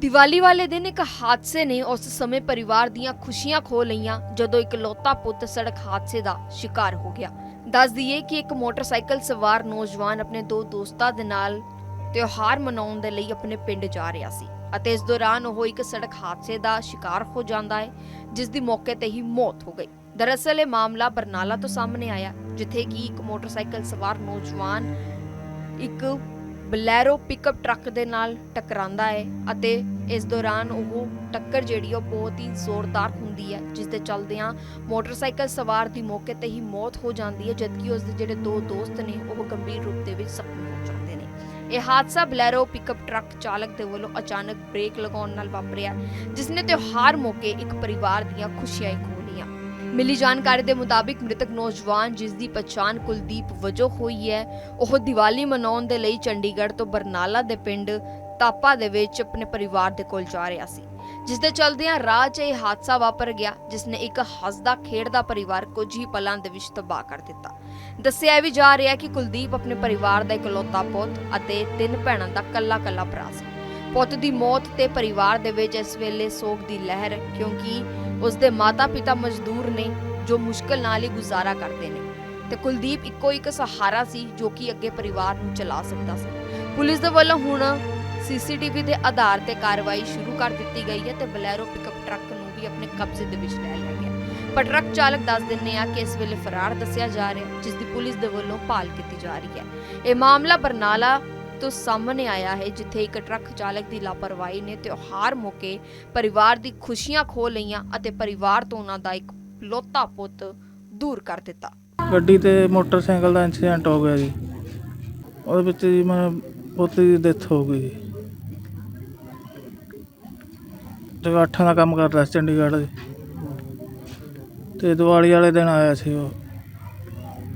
ਦੀਵਾਲੀ ਵਾਲੇ ਦਿਨ ਇੱਕ ਹਾਦਸੇ ਨੇ ਉਸ ਸਮੇਂ ਪਰਿਵਾਰ ਦੀਆਂ ਖੁਸ਼ੀਆਂ ਖੋ ਲਈਆਂ, ਜਦੋਂ ਇੱਕ ਲੋਤਾ ਪੁੱਤ ਸੜਕ ਹਾਦਸੇ ਦਾ ਸ਼ਿਕਾਰ ਹੋ ਗਿਆ। ਦੱਸ ਦਈਏ ਕਿ ਇੱਕ ਮੋਟਰਸਾਈਕਲ ਸਵਾਰ ਨੌਜਵਾਨ ਆਪਣੇ ਦੋ ਦੋਸਤਾਂ ਦੇ ਨਾਲ ਤਿਉਹਾਰ ਮਨਾਉਣ ਦੇ ਲਈ ਆਪਣੇ ਪਿੰਡ ਜਾ ਰਿਹਾ ਸੀ ਅਤੇ ਇਸ ਦੌਰਾਨ ਉਹ ਇੱਕ ਸੜਕ ਹਾਦਸੇ ਦਾ ਸ਼ਿਕਾਰ ਹੋ ਜਾਂਦਾ ਹੈ, ਜਿਸ ਦੀ ਮੌਕੇ ਤੇ ਹੀ ਮੌਤ ਹੋ ਗਈ। ਦਰਅਸਲ ਇਹ ਮਾਮਲਾ ਬਰਨਾਲਾ ਤੋਂ ਸਾਹਮਣੇ ਆਇਆ, ਜਿੱਥੇ ਕਿ ਇੱਕ ਮੋਟਰਸਾਈਕਲ ਸਵਾਰ ਨੌਜਵਾਨ ਇੱਕ ਬਲੈਰੋ ਪਿਕਅਪ ਟਰੱਕ ਦੇ ਨਾਲ ਟਕਰਾਉਂਦਾ ਹੈ ਅਤੇ ਇਸ ਦੌਰਾਨ ਉਹ ਟੱਕਰ ਜਿਹੜੀ ਉਹ ਬਹੁਤ ਹੀ ਜ਼ੋਰਦਾਰ ਹੁੰਦੀ ਹੈ ਜਿਸ ਦੇ ਚਲਦਿਆਂ ਮੋਟਰਸਾਈਕਲ ਸਵਾਰ ਦੀ ਮੌਕੇ ਤੇ ਹੀ ਮੌਤ ਹੋ ਜਾਂਦੀ ਹੈ, ਜਦਕਿ ਉਸ ਦੇ ਜਿਹੜੇ ਦੋ ਦੋਸਤ ਨੇ, ਉਹ ਗੰਭੀਰ ਰੂਪ ਦੇ ਵਿੱਚ ਜ਼ਖਮੀ ਹੋ ਜਾਂਦੇ ਨੇ। ਇਹ ਹਾਦਸਾ ਬਲੈਰੋ ਪਿਕਅਪ ਟਰੱਕ ਚਾਲਕ ਦੇ ਵੱਲੋਂ ਅਚਾਨਕ ਬ੍ਰੇਕ ਲਗਾਉਣ ਨਾਲ ਵਾਪਰਿਆ, ਜਿਸ ਨੇ ਤਿਉਹਾਰ ਮੌਕੇ ਇੱਕ ਪਰਿਵਾਰ ਦੀਆਂ ਖੁਸ਼ੀਆਂ ਹੀ ਮਿਲੀ ਜਾਣਕਾਰੀ ਦੇ ਮੁਤਾਬਿਕ ਮ੍ਰਿਤਕ ਨੌਜਵਾਨ ਜਿਸ ਦੀ ਪਛਾਣ ਕੁਲਦੀਪ ਵਜੋਂ ਹੋਈ ਹੈ, ਉਹ ਦੀਵਾਲੀ ਮਨਾਉਣ ਦੇ ਲਈ ਚੰਡੀਗੜ੍ਹ ਤੋਂ ਬਰਨਾਲਾ ਦੇ ਪਿੰਡ ਤਾਪਾ ਦੇ ਵਿੱਚ ਆਪਣੇ ਪਰਿਵਾਰ ਦੇ ਕੋਲ ਜਾ ਰਿਹਾ ਸੀ, ਜਿਸ ਦੇ ਚਲਦਿਆਂ ਰਾਹ 'ਚ ਇਹ ਹਾਦਸਾ ਵਾਪਰ ਗਿਆ, ਜਿਸ ਨੇ ਇੱਕ ਹੱਸਦਾ ਖੇਡਦਾ ਪਰਿਵਾਰ ਕੁਝ ਹੀ ਪਲਾਂ ਦੇ ਵਿੱਚ ਤਬਾਹ ਕਰ ਦਿੱਤਾ। ਦੱਸਿਆ ਵੀ ਜਾ ਰਿਹਾ ਕਿ ਕੁਲਦੀਪ ਆਪਣੇ ਪਰਿਵਾਰ ਦਾ ਇਕਲੌਤਾ ਪੁੱਤ ਅਤੇ ਤਿੰਨ ਭੈਣਾਂ ਦਾ ਕੱਲਾ-ਕੱਲਾ ਭਰਾ ਸੀ। ਪੁੱਤ ਦੀ ਮੌਤ ਤੇ ਪਰਿਵਾਰ ਦੇ ਵਿੱਚ ਇਸ ਵੇਲੇ ਸੋਗ ਦੀ ਲਹਿਰ, ਕਿਉਂਕਿ ਉਸ ਦੇ ਮਾਤਾ-ਪਿਤਾ ਮਜ਼ਦੂਰ ਨੇ ਜੋ ਮੁਸ਼ਕਲ ਨਾਲ ਹੀ ਗੁਜ਼ਾਰਾ ਕਰਦੇ ਨੇ। ਤੇ ਕੁਲਦੀਪ ਇੱਕੋ ਇੱਕ ਸਹਾਰਾ ਸੀ ਜੋ ਕਿ ਅੱਗੇ ਪਰਿਵਾਰ ਨੂੰ ਚਲਾ ਸਕਦਾ ਸੀ। ਪੁਲਿਸ ਦੇ ਵੱਲੋਂ ਹੁਣ ਸੀਸੀਟੀਵੀ ਦੇ ਆਧਾਰ ਤੇ ਕਾਰਵਾਈ ਸ਼ੁਰੂ ਕਰ ਦਿੱਤੀ ਗਈ ਹੈ ਤੇ ਬਲੈਰੋ ਪਿਕਅਪ ਟਰੱਕ ਨੂੰ ਵੀ ਆਪਣੇ ਕਬਜ਼ੇ ਦੇ ਵਿੱਚ ਲੈ ਲਿਆ ਗਿਆ ਪਰ ਟਰੱਕ ਚਾਲਕ ਦੱਸ ਦਿੰਨੇ ਆ ਕਿ ਇਸ ਵੇਲੇ ਫਰਾਰ ਦੱਸਿਆ ਜਾ ਰਿਹਾ, ਜਿਸ ਦੀ ਪੁਲਿਸ ਦੇ ਵੱਲੋਂ ਭਾਲ ਕੀਤੀ ਜਾ ਰਹੀ ਹੈ। ਇਹ ਮਾਮਲਾ ਬਰਨਾਲਾ ਤੋਂ ਸਾਹਮਣੇ ਆਇਆ ਹੈ, ਜਿੱਥੇ ਇੱਕ ਟਰੱਕ ਚਾਲਕ ਦੀ ਲਾਪਰਵਾਹੀ ਨੇ ਤਿਉਹਾਰ ਮੌਕੇ ਪਰਿਵਾਰ ਦੀ ਖੁਸ਼ੀਆਂ ਖੋ ਲਈਆਂ ਅਤੇ ਪਰਿਵਾਰ ਤੋਂ ਉਹਨਾਂ ਦਾ ਇੱਕ ਲੋਤਾ ਪੁੱਤ ਦੂਰ ਕਰ ਦਿੱਤਾ। ਗੱਡੀ ਤੇ ਮੋਟਰਸਾਈਕਲ ਦਾ ਐਕਸੀਡੈਂਟ ਹੋ ਗਿਆ ਜੀ। ਉਹਦੇ ਵਿੱਚ ਜੀ ਮੈਂ ਪੁੱਤ ਦੀ ਡੈਥ ਹੋ ਗਈ ਜੀ। ਜਗਾਠਾਂ ਦਾ ਕੰਮ ਕਰਦਾ ਸੀ ਚੰਡੀਗੜ੍ਹ ਦੇ ਤੇ ਦੀਵਾਲੀ ਵਾਲੇ ਦਿਨ ਆਇਆ ਸੀ ਉਹ।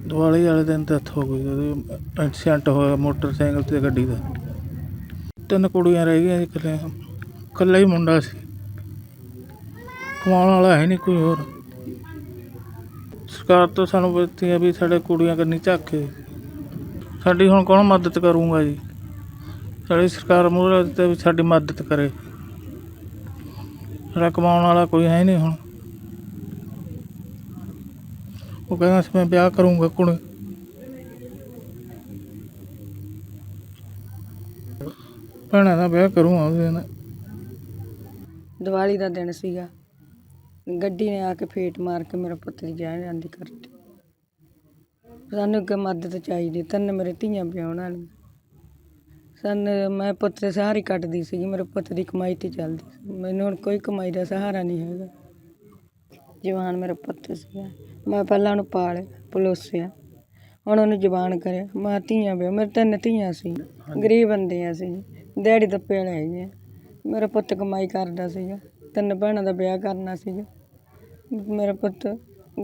ਦੀਵਾਲੀ ਵਾਲੇ ਦਿਨ ਡੈਥ ਹੋ ਗਈ, ਉਹਦੀ ਐਕਸੀਡੈਂਟ ਹੋਇਆ ਮੋਟਰਸਾਈਕਲ ਤੇ ਗੱਡੀ ਦਾ। ਤਿੰਨ ਕੁੜੀਆਂ ਰਹਿ ਗਈਆਂ ਜੀ ਇਕੱਲੇ, ਇਕੱਲਾ ਹੀ ਮੁੰਡਾ ਸੀ। ਕਮਾਉਣ ਵਾਲਾ ਹੈ ਨਹੀਂ ਕੋਈ ਹੋਰ। ਸਰਕਾਰ ਤੋਂ ਸਾਨੂੰ ਬੇਨਤੀ ਹੈ ਵੀ ਸਾਡੇ ਕੁੜੀਆਂ ਕੰਨੀ ਝਾਕੇ ਸਾਡੀ ਹੁਣ ਕੌਣ ਮਦਦ ਕਰੂੰਗਾ ਜੀ? ਸਾਡੀ ਸਰਕਾਰ ਮੂਹਰੇ ਤੇ ਵੀ ਸਾਡੀ ਮਦਦ ਕਰੇ। ਸਾਡਾ ਕਮਾਉਣ ਵਾਲਾ ਕੋਈ ਹੈ ਨਹੀਂ ਹੁਣ। ਉਹ ਕਹਿੰਦਾ ਸੀ, ਮੈਂ ਵਿਆਹ ਕਰੂੰਗਾ ਕੁੜੀ। ਭੈਣਾਂ ਦਾ ਵਿਆਹ ਕਰੂੰਗਾ ਉਹਦੇ ਨਾਲ ਦੀਵਾਲੀ ਦਾ ਦਿਨ ਸੀਗਾ। ਗੱਡੀ ਨੇ ਆ ਕੇ ਫੇਟ ਮਾਰ ਕੇ ਮੇਰਾ ਪੁੱਤ ਦੀ ਜਾਨ ਜਾਂਦੀ ਕਰਤੀ ਸਾਨੂੰ ਅੱਗੇ ਮਦਦ ਚਾਹੀਦੀ, ਤਿੰਨ ਮੇਰੇ ਧੀਆਂ ਵਿਆਹੁਣ ਵਾਲੀਆਂ। ਸਾਨੂੰ, ਮੈਂ ਪੁੱਤ ਦੇ ਸਹਾਰੇ ਕੱਟਦੀ ਸੀਗੀ, ਮੇਰੇ ਪੁੱਤ ਦੀ ਕਮਾਈ ਤੇ ਚੱਲਦੀ ਸੀ। ਮੈਨੂੰ ਹੁਣ ਕੋਈ ਕਮਾਈ ਦਾ ਸਹਾਰਾ ਨਹੀਂ ਹੈਗਾ। ਜਵਾਨ ਮੇਰਾ ਪੁੱਤ ਸੀਗਾ। ਮੈਂ ਪਹਿਲਾਂ ਉਹਨੂੰ ਪਾਲਿਆ, ਪਲੋਸਿਆ। ਹੁਣ ਉਹਨੂੰ ਜਵਾਨ ਕਰਿਆ, ਮੈਂ ਧੀਆਂ ਵਿਆਹ, ਮੇਰੇ ਤਿੰਨ ਧੀਆਂ ਸੀ, ਗਰੀਬ ਬੰਦੇ ਆ ਸੀ। ਦਿਹਾੜੀ ਦੱਪੇ ਵਾਲੇ ਹੈਗੇ ਆ ਮੇਰਾ ਪੁੱਤ ਕਮਾਈ ਕਰਦਾ ਸੀਗਾ, ਤਿੰਨ ਭੈਣਾਂ ਦਾ ਵਿਆਹ ਕਰਨਾ ਸੀਗਾ। ਮੇਰਾ ਪੁੱਤ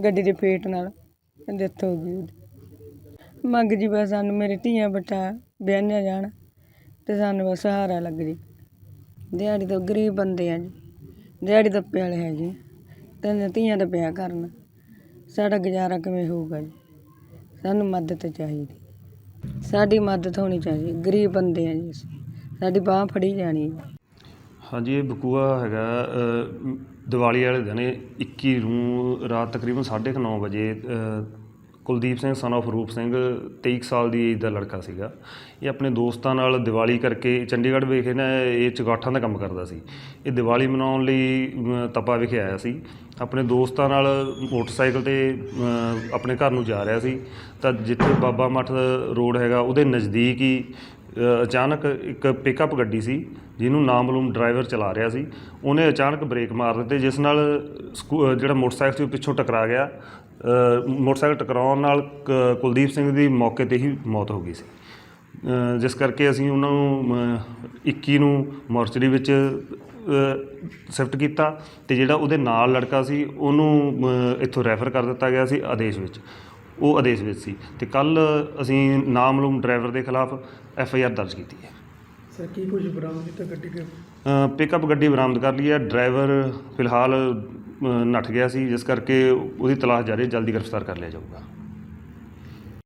ਗੱਡੀ ਦੇ ਫੇਟ ਨਾਲ ਡੈਥ ਹੋ ਗਈ ਉਹਦੀ। ਮੰਗ ਜੀ ਬਸ ਸਾਨੂੰ ਮੇਰੇ ਧੀਆਂ ਬਟਾ ਵਿਆਹੀਆਂ ਜਾਣ ਤੇ ਸਾਨੂੰ ਬਸ ਸਹਾਰਾ ਲੱਗ ਜੀ ਦਿਹਾੜੀ ਤੋਂ ਗਰੀਬ ਬੰਦੇ ਆ ਜੀ ਦਿਹਾੜੀ ਦੱਪੇ ਵਾਲੇ ਹੈ ਆ। ਤਿੰਨ ਧੀਆਂ ਦਾ ਵਿਆਹ ਕਰਨਾ। ਸਾਡਾ ਗੁਜ਼ਾਰਾ ਕਿਵੇਂ ਹੋਊਗਾ ਜੀ? ਸਾਨੂੰ ਮਦਦ ਚਾਹੀਦੀ। ਸਾਡੀ ਮਦਦ ਹੋਣੀ ਚਾਹੀਦੀ। ਗਰੀਬ ਬੰਦੇ ਆ ਜੀ ਅਸੀਂ। ਸਾਡੀ ਬਾਹ ਫੜੀ ਜਾਣੀ ਜੀ ਹਾਂਜੀ, ਇਹ ਬਕੂਆ ਹੈਗਾ ਦੀਵਾਲੀ ਵਾਲੇ ਦਿਨ ਇਹ 21 ਨੂੰ ਰਾਤ ਤਕਰੀਬਨ 9:30 ਵਜੇ ਕੁਲਦੀਪ ਸਿੰਘ ਸਨ of ਰੂਪ ਸਿੰਘ 23 ਕੁ ਸਾਲ ਦੀ ਏਜ ਦਾ ਲੜਕਾ ਸੀਗਾ। ਇਹ ਆਪਣੇ ਦੋਸਤਾਂ ਨਾਲ ਦੀਵਾਲੀ ਕਰਕੇ ਚੰਡੀਗੜ੍ਹ ਵਿਖੇ ਨਾ ਇਹ ਚੁਗਾਠਾਂ ਦਾ ਕੰਮ ਕਰਦਾ ਸੀ। ਇਹ ਦੀਵਾਲੀ ਮਨਾਉਣ ਲਈ ਅ, ਤਪਾ ਵਿਖੇ ਆਇਆ ਸੀ। ਆਪਣੇ ਦੋਸਤਾਂ ਨਾਲ ਮੋਟਰਸਾਈਕਲ ਤੇ ਆਪਣੇ ਘਰ ਨੂੰ ਜਾ ਰਿਹਾ ਸੀ। ਤਾਂ ਜਿੱਥੇ ਬਾਬਾ ਮੱਠ ਰੋਡ ਹੈਗਾ ਉਹਦੇ ਨਜ਼ਦੀਕ ਹੀ ਅਚਾਨਕ ਇੱਕ ਪਿਕਅਪ ਗੱਡੀ ਸੀ ਜਿਹਨੂੰ ਨਾਮਲੂਮ ਡਰਾਈਵਰ ਚਲਾ ਰਿਹਾ ਸੀ। ਉਹਨੇ ਅਚਾਨਕ ਬ੍ਰੇਕ ਮਾਰ ਦਿੱਤੇ ਜਿਸ ਨਾਲ ਸਕੂ- ਜਿਹੜਾ ਮੋਟਰਸਾਈਕਲ ਸੀ ਉਹ ਪਿੱਛੋਂ ਟਕਰਾ ਗਿਆ। ਮੋਟਰਸਾਈਕਲ ਟਕਰਾਉਣ ਨਾਲ ਕ- ਕੁਲਦੀਪ ਸਿੰਘ ਦੀ ਮੌਕੇ ਤੇ ਹੀ ਮੌਤ ਹੋ ਗਈ ਸੀ। ਜਿਸ ਕਰਕੇ ਅਸੀਂ ਉਹਨਾਂ ਨੂੰ ਅ, 21 ਨੂੰ ਮੋਰਚਰੀ ਵਿੱਚ ਸ਼ਿਫਟ ਕੀਤਾ ਤੇ ਜਿਹੜਾ ਉਹਦੇ ਨਾਲ ਲੜਕਾ ਸੀ ਉਹਨੂੰ ਇੱਥੋਂ ਰੈਫਰ ਕਰ ਦਿੱਤਾ ਗਿਆ ਸੀ ਆਦੇਸ਼ ਵਿੱਚ। ਉਹ ਆਦੇਸ਼ ਵਿੱਚ ਸੀ ਤੇ ਕੱਲ ਅਸੀਂ ਨਾਮਲੂਮ ਡਰਾਈਵਰ ਦੇ ਖਿਲਾਫ ਐਫ ਆਈ ਆਰ ਦਰਜ ਕੀਤੀ ਹੈ। ਸਰ ਕੀ ਕੁਝ ਬਰਾਮਦ ਕੀਤਾ ਗੱਡੀ ਦੇ ਪਿਕਅਪ ਗੱਡੀ ਬਰਾਮਦ ਕਰ ਲਈ ਹੈ। ਡਰਾਈਵਰ ਫਿਲਹਾਲ ਨੱਠ ਗਿਆ ਸੀ ਜਿਸ ਕਰਕੇ ਉਹਦੀ ਤਲਾਸ਼ ਜਾਰੀ ਹੈ, ਜਲਦੀ ਗ੍ਰਿਫਤਾਰ ਕਰ ਲਿਆ ਜਾਊਗਾ।